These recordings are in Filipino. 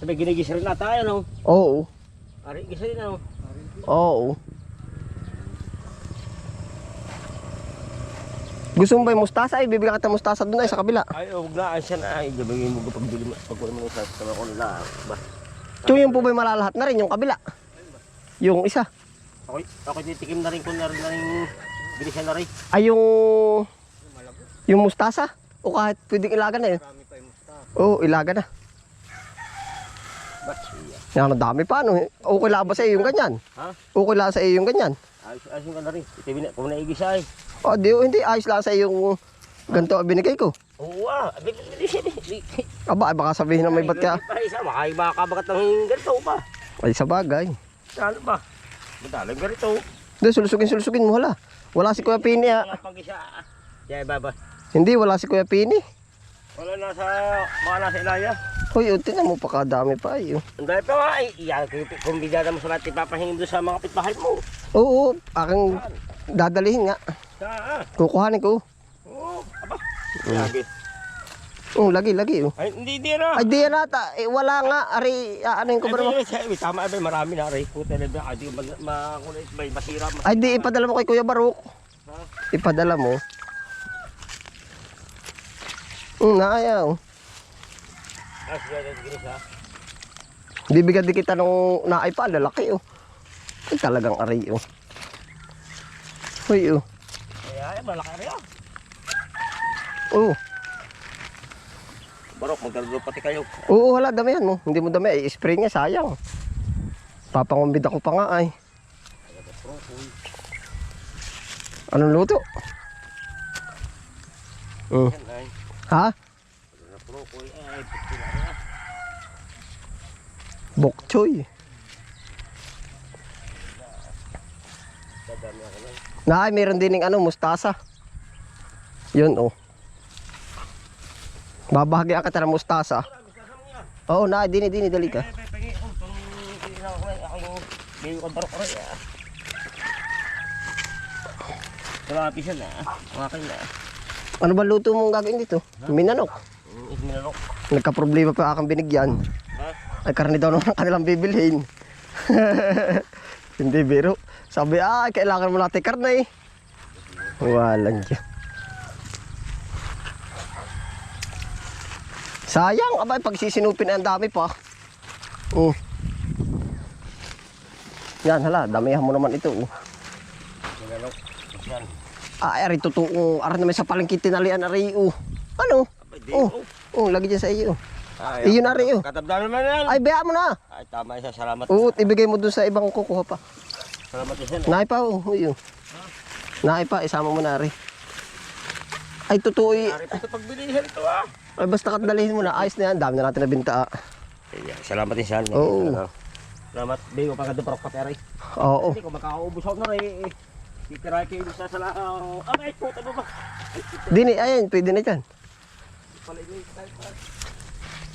Sabi, ginigisa rin nata, ano? Oo. Ari, gisa rin, ano? Oo. Gusto mo ba yung mustasa? Ay, bibigyan kita mustasa doon ay sa kabila. Ay, huwag na, ay, siya na, ay, gabagin mo pag bili mo, pag wala mo sa sama ko nila, ba? So yung po ba yung malalahat na rin, yung kabila? Yung isa. Ako, ako titikim na rin ko na rin na rin, bilisan na rin. Ay yung... Yung mustasa? O kahit pwedeng ilaga na yun? Marami pa yung musta. Oo, ilaga na. Yan, ang dami pa, no? Okay lang ba sa iyo yung ganyan? Ha? Okay lang sa iyo yung ganyan? Ayos, ayos yung na rin. Ito, bin- kung naigisa ay. O, di, hindi, ayos lang sa iyo yung ganito ang binigay ko. Oo, ah, eh. Aba, ay baka sabihin na may ba't ka. Ay, isa, makaiba ka bagat ng ganito pa. Ay, sa bagay. Ano ba? Madalang ganito. Doon, sulusugin, sulusugin mo, hala. Wala si Kuya Pini, ah. Isa. Kaya baba. Hindi, wala si Kuya Pini. Wala nasa, baka nasa ilaya. Hoy, oh, tingnan mo, pakadami pa, ay. oh. Ang dahil pa nga, ay, iyan, kung bigyan mo sa lahat, ipapahingin doon sa mga pitbahay mo. Oo, aking dadalihin nga. Saan? Kukuhanin ko. Oo, aba. Sabi. Oo, lagi, lagi. Oh. Ay, hindi, di na. Ay, di yan ata. Eh, wala nga. Ari, ano yung kubra mo? Ay, ay, ay, tama, ay, marami na, aray. Puta na ba, ay, di ko ma- makulit, may masira. ma- Ay, di, ipadala mo kay Kuya Barok. Ha? Ipadala mo. Hmm, naayaw. Ha? Bibigyan di kita nung naay pa, lalaki oh. Ay, talagang ari oh. Hoy oh. Ay, ay, malaki ah. Oh. Barok, magkagulo pati kayo. Oo, wala, damihan mo. Hindi mo dami, ay spray niya, sayang. Papangumbid ako pa nga ay. Anong luto? Oh. Ay. Ha? Ay, puti na rin, ah. Bok choy. Na, ay, meron din ng ano, mustasa. Yun oh. Babahagi ka ng mustasa. Oo, na, dini, dini, dali ka. Oh. Kalapis yan. Ang akin, ah. Ano ba luto mong gagawin dito? Minanok. Mm, Isminalok. Nagka-problema pa akong binigyan. Ay, karne daw naman ang kanilang bibilhin. Hindi biro. Sabi, ah, kailangan mo natin karne eh. Walang dyan. Sayang, abay, pag sisinupin ang dami pa. Oh. Yan, hala, damihan mo naman ito. Oh. Ah, ari, totoo. Ari naman sa palengke tinalian, ari, oh. Ano? Oh, oh. oh, lagi dyan sa iyo. Ay, Iyon na rin, oh. Katabdaan naman yan. Ay, baya mo na. Ay, tama isa. Salamat. Oo, ibigay mo dun sa ibang kukuha pa. Salamat isa. Naay pa, oh. Oh. Naay pa, isama mo na rin. Ay, totoo eh. Ari pa sa pagbilihan ito, ah. Ay, basta katdalihin mo na. Ayos na yan. Dami na natin nabinta. ah. Iya, salamat siya. Oo. Salamat. Bigo pa ka doon parang kapere. Oo. Hindi ko makakaubos ako na rin. eh. Titiray kayo doon sa salang. Ah, ay, puta mo ba? Ay, Dini, ayan. Pwede na dyan. yun. Ay, pala.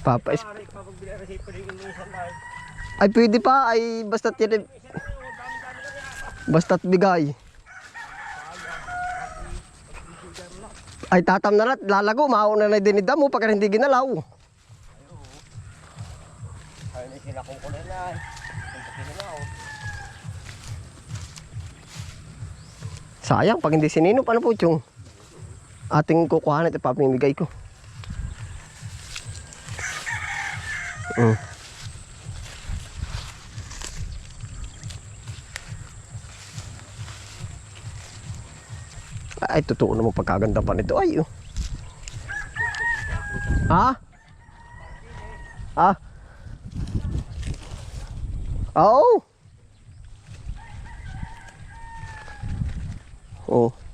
Papa, is- ay, pwede pa. Ay, basta't yan. Basta't bigay. Ay, tatam na lahat. Lalago. Mauna na dinida mo pagka hindi ginalaw. Ay, na sila kung kulay na. na. Sayang, pag hindi sinino, paano po yung ating kukuhanan at ipapamimigay ko. Mm. Ay, totoo naman pagkaganda pa nito. Ay, oh. Ha? Ha? Oh. Wala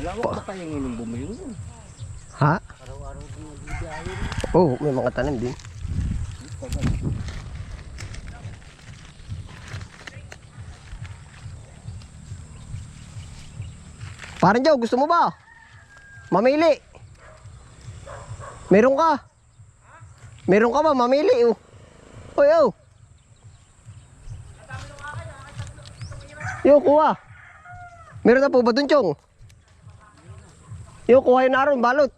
mo pa kayong inong bumili nun. Ha? Araw-araw din nagbibiyahe. Oo, oh, may mga tanim din. Parang Joe, gusto mo ba? Mamili. Meron ka? Meron ka ba? Mamili, oh. Oy, oh. Yo, kuha. Meron na po ba dun, Chong? Yung kuha yun na ron, balot.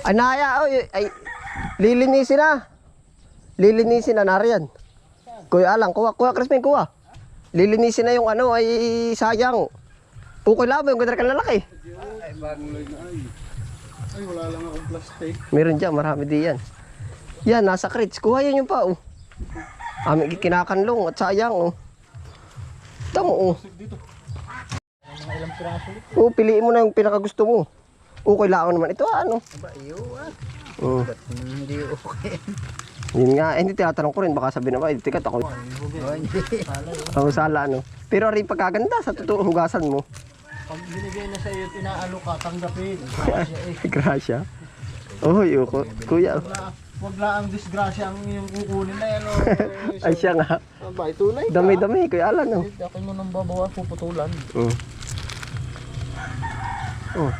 Ay, naya, oy, ay, lilinisin na. Lilinisin na, nariyan. Kuya Alang, kuha, kuha, Crispin, kuha. Lilinisin na yung ano, ay sayang. Okay lang ba yung ganda ka lalaki? Ay, bagong na ay. Ay, wala lang akong plastic. Meron dyan, marami di yan. Yan, nasa crates. Kuha yan yung pa, oh. Amin kinakanlong at sayang, oh. Tamo, oh. Dito. Oo, piliin mo na yung pinakagusto mo. Okay lang naman ito, ano. Aba, iyo ah. Ba't hindi okay? Yun nga, eh, hindi tinatanong ko rin. Baka sabi na ba, eh, tikat ako. Oh, hindi. Ako sala, ano. Pero rin pagkaganda, sa totoo, hugasan mo. Pag binigay na sa iyo, inaalo ka, tanggapin. Grasya eh. Grasya. Oh, yuko. Kuya. Oh. Wag lang- Wag lang ang disgrasya ang iyong kukunin na yan. oh. Ay, siya nga. Aba, tunay ka. Dami-dami, kuya Alan, oh. Hindi, akin mo nang babawa, puputulan. Mm. Oh.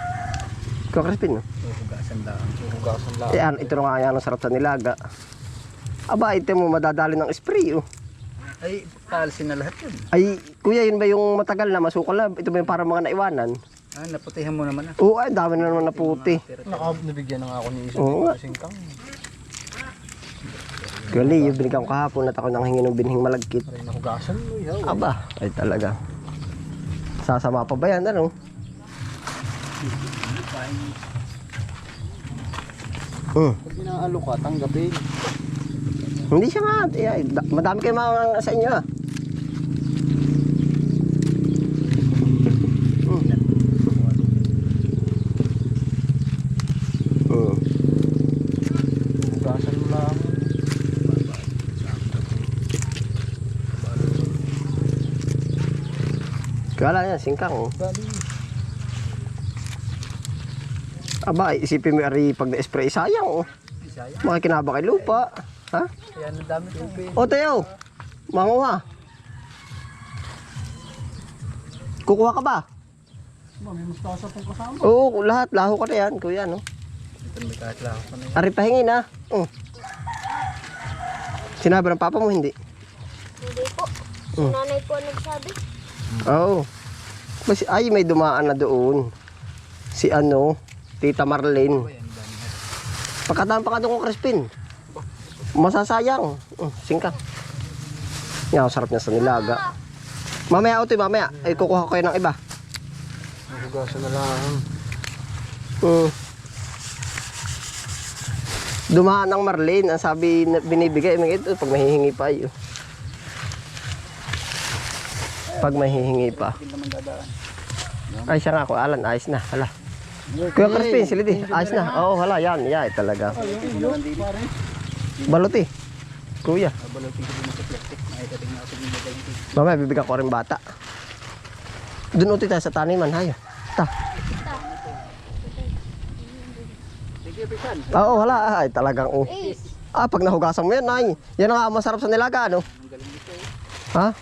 Kuya Crispin, oh. Hugasan lang. Hugasan lang. Eh, ano, ito na nga yan, ang sarap sa nilaga. Aba, ito mo, madadali ng spray, oh. Ay, paalisin na lahat yun. Ay, kuya, yun ba yung matagal na masukal na? Ito ba yung parang mga naiwanan? Ah, naputihan mo naman ah. Oo, ay, dami na naman na puti. Naka, nabigyan na nga ako ni Iso. Oo nga. Gali, yung binigyan ko kahapon at ako nang hingi ng binhing malagkit. Aray, nahugasan mo. Ihaw. Aba, ay talaga. Sasama pa ba yan, ano? Hmm. Pag inaalo ka, tanggapin. Hindi siya nga. ay, da- madami kayo mga sa inyo, ah. Hmm. Hmm. Hugasan mo lang. Lang yan, singkang. Oh. Aba, isipin mo ari pag na-spray, sayang. Oh. Makikinaba kay lupa. Ha? Kaya ang dami tubig. O, Teo. Manguha. Kukuha ka ba? Ba, may mustasa pong kasama. Oo, lahat. Laho ka na yan, kuya, no? Ito may kahit lang ako na yun. Ari, pahingin, ha? Oh. Sinabi ng papa mo, hindi? Hindi po. Si Mm. nanay po nagsabi. Oo. Mas, ay, may dumaan na doon. Si ano, Tita Marlene. Pagkadaan pa ka doon ko, Crispin. Masasayang. Uh, singka. Yan, ang sarap niya sa nilaga. Mamaya, Otoy, mamaya. Ay, kukuha ko kayo ng iba. Hugasan na lang. Mm. Dumaan ng Marlene. Ang sabi na binibigay, ito, pag mahihingi pa yun. Pag mahihingi pa. Ay, siya nga ako, Alan, ayos na. Hala. Kuya Crispin, silidi. Ayos na. Oo, hala, yan. Yan, talaga. Pare. Balot eh. Kuya. Mamaya, bibigyan ko rin bata. Doon uti tayo sa taniman, hayo. Ta. Oo, hala. Ay, talagang, oh. Eh, Ah, pag nahugasan mo yan, ay. Yan ang masarap sa nilaga, ano? Eh. Ha?